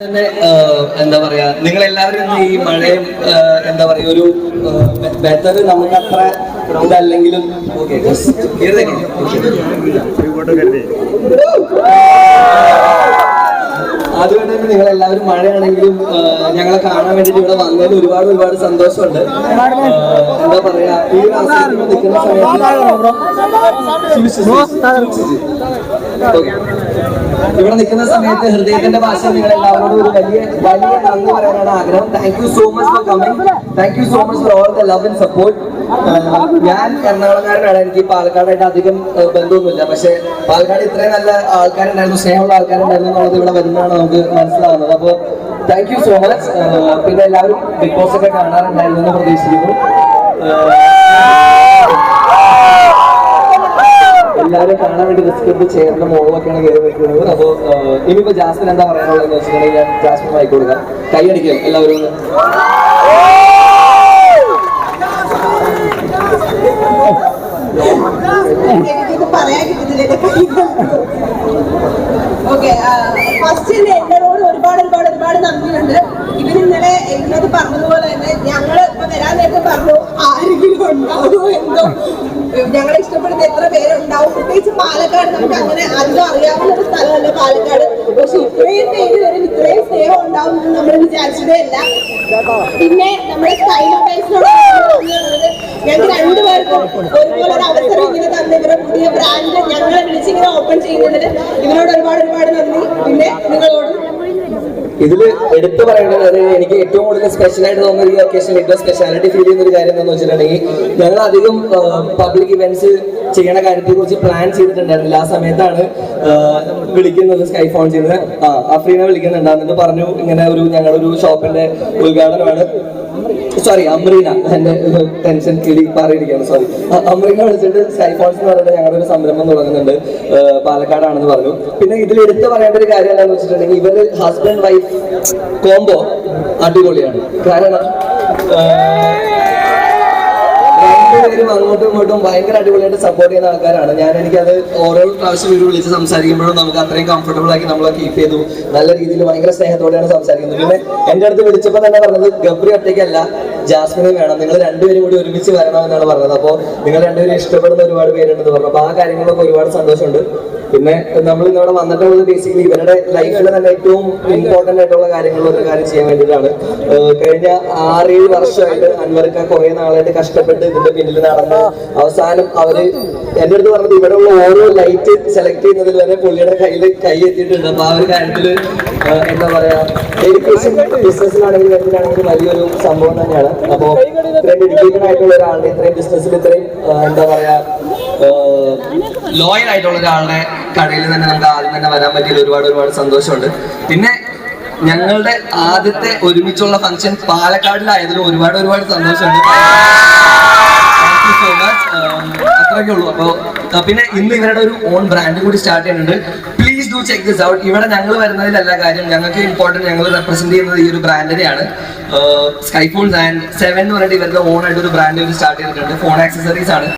തന്നെ എന്താ പറയാ നിങ്ങൾ എല്ലാവരും ഈ മഴയും എന്താ പറയാ ഒരു ബെറ്റർ നമുക്ക് അത്ര ഇതല്ലെങ്കിലും അതുകൊണ്ട് തന്നെ നിങ്ങൾ എല്ലാവരും മഴയാണെങ്കിലും ഞങ്ങളെ കാണാൻ വേണ്ടിട്ട് ഇവിടെ വന്നതിൽ ഒരുപാട് ഒരുപാട് സന്തോഷമുണ്ട്. എന്താ പറയാ ഈ നിൽക്കുന്ന സമയത്ത് ഓക്കെ. ഇവിടെ നിൽക്കുന്ന സമയത്ത് ഹൃദയത്തിന്റെ ഭാഷ നിങ്ങൾ എല്ലാവരോടും ഒരു വലിയ വലിയ നന്ദി പറയാനാണ് ആഗ്രഹം. Thank you so much for coming thank you so much for all the love and support ഞാൻ എറണാകുളംകാരനാണ്. എനിക്ക് പാലക്കാടായിട്ട് അധികം ഏഹ്, ബന്ധമൊന്നുമില്ല. പക്ഷെ പാലക്കാട് ഇത്രയും നല്ല ആൾക്കാരുണ്ടായിരുന്നു സ്നേഹമുള്ള ആൾക്കാരുണ്ടായിരുന്നു എന്നുള്ളത് ഇവിടെ വരുന്നതാണ് നമുക്ക് മനസ്സിലാവുന്നത്. അപ്പോൾ താങ്ക് യു സോ മച്ച് പിന്നെ എല്ലാവരും ബിഗ് ബോസ് ഒക്കെ കാണാറുണ്ടായിരുന്നു എന്ന് പ്രതീക്ഷിക്കുന്നു. എല്ലാവരും കാണാൻ വേണ്ടി റിസ്ക് എടുത്ത് ചേർന്ന മോളൊക്കെയാണ് കയറി വെക്കുന്നത് അപ്പോ ഏഹ്, ഇനിയിപ്പോ ജാസ്മിൻ എന്താ പറയാനുള്ളതെന്ന് ഞാൻ ജാസ്മിൻ വായിക്ക് കൊടുക്കാം. കൈയടിക്കുക എല്ലാവരും ഓക്കെ ഫസ്റ്റ് എന്നോട് ഒരുപാട് ഒരുപാട് ഒരുപാട് നന്ദിയുണ്ട്. ഇവർ ഇന്നലെ എന്നോട് പറഞ്ഞതുപോലെ തന്നെ ഞങ്ങൾ ഇപ്പൊ വരാൻ നേരത്തെ പറഞ്ഞു ആരെങ്കിലും ഉണ്ടാവുമോ എന്തോ ഞങ്ങളെ ഇഷ്ടപ്പെടുന്ന എത്ര പേരുണ്ടാവും. പ്രത്യേകിച്ച് പാലക്കാട് നമുക്ക് അങ്ങനെ അധികം അറിയാവുന്ന ഒരു സ്ഥലമല്ല പാലക്കാട്. പക്ഷെ ഇത്രയും പേര് വരും ഇത്രയും സ്നേഹം ഉണ്ടാവും എന്ന് നമ്മൾ വിചാരിച്ചതേ അല്ല പിന്നെ നമ്മുടെ സ്റ്റൈൽ ഞങ്ങൾക്ക് രണ്ടുപേർക്കും ഒരുപോലെ ഒരു അവസരം ഇങ്ങനെ തന്നെ ഇവരുടെ പുതിയ ബ്രാൻഡ് ഞങ്ങളെ വിളിച്ചിങ്ങനെ ഓപ്പൺ ചെയ്യുന്നതിന് ഇവരോട് ഒരുപാട് ഒരുപാട് നന്ദി. പിന്നെ നിങ്ങളോട് ഇതിൽ എടുത്തു പറയേണ്ടത് അത് എനിക്ക് ഏറ്റവും കൂടുതൽ സ്പെഷ്യൽ ആയിട്ട് തോന്നുന്ന ഈ ഒക്കേഷനിൽ ഏറ്റവും സ്പെഷ്യാലിറ്റി ഫീൽ ചെയ്യുന്ന ഒരു കാര്യം എന്താണെന്ന് വെച്ചിട്ടുണ്ടെങ്കിൽ ഞങ്ങൾ അധികം പബ്ലിക് ഇവന്റ്സ് ചെയ്യണ കാര്യത്തെ കുറിച്ച് പ്ലാൻ ചെയ്തിട്ടുണ്ടായിരുന്നില്ല. ആ സമയത്താണ് വിളിക്കുന്നത് സ്കൈ ഫോൺ ചെയ്ത് ആ അഫ്രീനെ വിളിക്കുന്നുണ്ടാന്നിട്ട് പറഞ്ഞു ഇങ്ങനെ ഒരു ഞങ്ങളൊരു ഷോപ്പിന്റെ ഉദ്ഘാടനമാണ്. സോറി അമ്രീന. എന്റെ ടെൻഷൻ കിളി പറയിരിക്കുകയാണ് സോറി അമ്രീന വിളിച്ചിട്ട് സൈഫോൺസ് എന്ന് പറയുന്നത് ഞങ്ങളുടെ ഒരു സംരംഭം തുടങ്ങുന്നുണ്ട്. പാലക്കാടാണെന്ന് പറഞ്ഞു. പിന്നെ ഇതിൽ എടുത്തു പറയേണ്ട ഒരു കാര്യം എന്താണെന്ന് വെച്ചിട്ടുണ്ടെങ്കിൽ ഇവർ ഹസ്ബൻഡ് വൈഫ് കോംബോ അടിപൊളിയാണ്. കാരണം രണ്ടുപേരും അങ്ങോട്ടും ഇങ്ങോട്ടും ഭയങ്കര അടിപൊളിയായിട്ട് സപ്പോർട്ട് ചെയ്യുന്ന ആൾക്കാരാണ്. ഞാൻ എനിക്കത് ഓരോ പ്രാവശ്യം ഇവർ വിളിച്ച് സംസാരിക്കുമ്പോഴും നമുക്ക് അത്രയും കംഫർട്ടബിൾ ആക്കി നമ്മളെ കീപ്പ് ചെയ്തു. നല്ല രീതിയിൽ ഭയങ്കര സ്നേഹത്തോടെയാണ് സംസാരിക്കുന്നത്. പിന്നെ എന്റെ അടുത്ത് വിളിച്ചപ്പോൾ തന്നെ പറഞ്ഞത് ഗബ്രി ഒറ്റയ്ക്കല്ല ജാസ്മിനെ വേണം. നിങ്ങൾ രണ്ടുപേരും കൂടി ഒരുമിച്ച് വരണം എന്നാണ് പറഞ്ഞത്. അപ്പോൾ നിങ്ങൾ രണ്ടുപേരും ഇഷ്ടപ്പെടുന്ന ഒരുപാട് പേരുണ്ടെന്ന് പറഞ്ഞു. അപ്പോൾ ആ കാര്യങ്ങളൊക്കെ ഒരുപാട് സന്തോഷമുണ്ട്. പിന്നെ നമ്മൾ ഇന്നിവിടെ വന്നിട്ടുള്ളത് ബേസിക്കലി ഇവരുടെ ലൈഫിൽ തന്നെ ഏറ്റവും ഇമ്പോർട്ടന്റ് ആയിട്ടുള്ള കാര്യങ്ങളിലൊരു കാര്യം ചെയ്യാൻ വേണ്ടിയിട്ടാണ്. കഴിഞ്ഞ ആറേഴ് വർഷമായിട്ട് അൻവർക്ക കുറെ നാളായിട്ട് കഷ്ടപ്പെട്ട് ഇതിന്റെ പിന്നിൽ നടന്ന് അവസാനം അവർ എന്റെ അടുത്ത് പറഞ്ഞത് ഇവിടെയുള്ള ഓരോ ലൈറ്റ് സെലക്ട് ചെയ്യുന്നതിൽ വരെ പുള്ളിയുടെ കയ്യിൽ കൈ എത്തിയിട്ടുണ്ട്. അപ്പൊ ആ ഒരു കാര്യത്തിൽ എന്താ പറയാ ഡെഡിക്കേഷൻ ബിസിനസ്സിലാണെങ്കിലും എന്തിനാണെങ്കിലും വലിയൊരു സംഭവം തന്നെയാണ്. അപ്പോൾ ഇത്രയും ഡെഡിക്കേറ്റഡ് ആയിട്ടുള്ള ഒരാളുടെ ഇത്രയും ബിസിനസ്സിൽ ഇത്രയും എന്താ പറയാ ലോയൽ ആയിട്ടുള്ള ഒരാളുടെ കടയിൽ തന്നെ നമുക്ക് ആദ്യം തന്നെ വരാൻ പറ്റിയതിൽ ഒരുപാട് ഒരുപാട് സന്തോഷമുണ്ട്. പിന്നെ ഞങ്ങളുടെ ആദ്യത്തെ ഒരുമിച്ചുള്ള ഫംഗ്ഷൻ പാലക്കാടിലായതിലും ഒരുപാട് ഒരുപാട് സന്തോഷമുണ്ട്. മച്ച് അത്രയൊക്കെ ഉള്ളൂ. അപ്പോ പിന്നെ ഇന്ന് ഇവരുടെ ഒരു ഓൺ ബ്രാൻഡ് കൂടി സ്റ്റാർട്ട് ചെയ്യുന്നുണ്ട്. Please do check this out ഇവിടെ ഞങ്ങൾ വരുന്നതിലല്ല കാര്യം ഞങ്ങൾക്ക് ഇമ്പോർട്ടന്റ് ഞങ്ങൾ റെപ്രസെന്റ് ചെയ്യുന്നത് ഈ ഒരു ബ്രാൻഡിനെയാണ് സ്കൈഫോൺസ് ആൻഡ് സെവൻ എന്ന് പറഞ്ഞിട്ട് ഇവരുടെ ഓൺ ആയിട്ട് ഒരു ബ്രാൻഡ് സ്റ്റാർട്ട് ചെയ്തിട്ടുണ്ട്. ഫോൺ ആക്സസറീസ് ആണ്.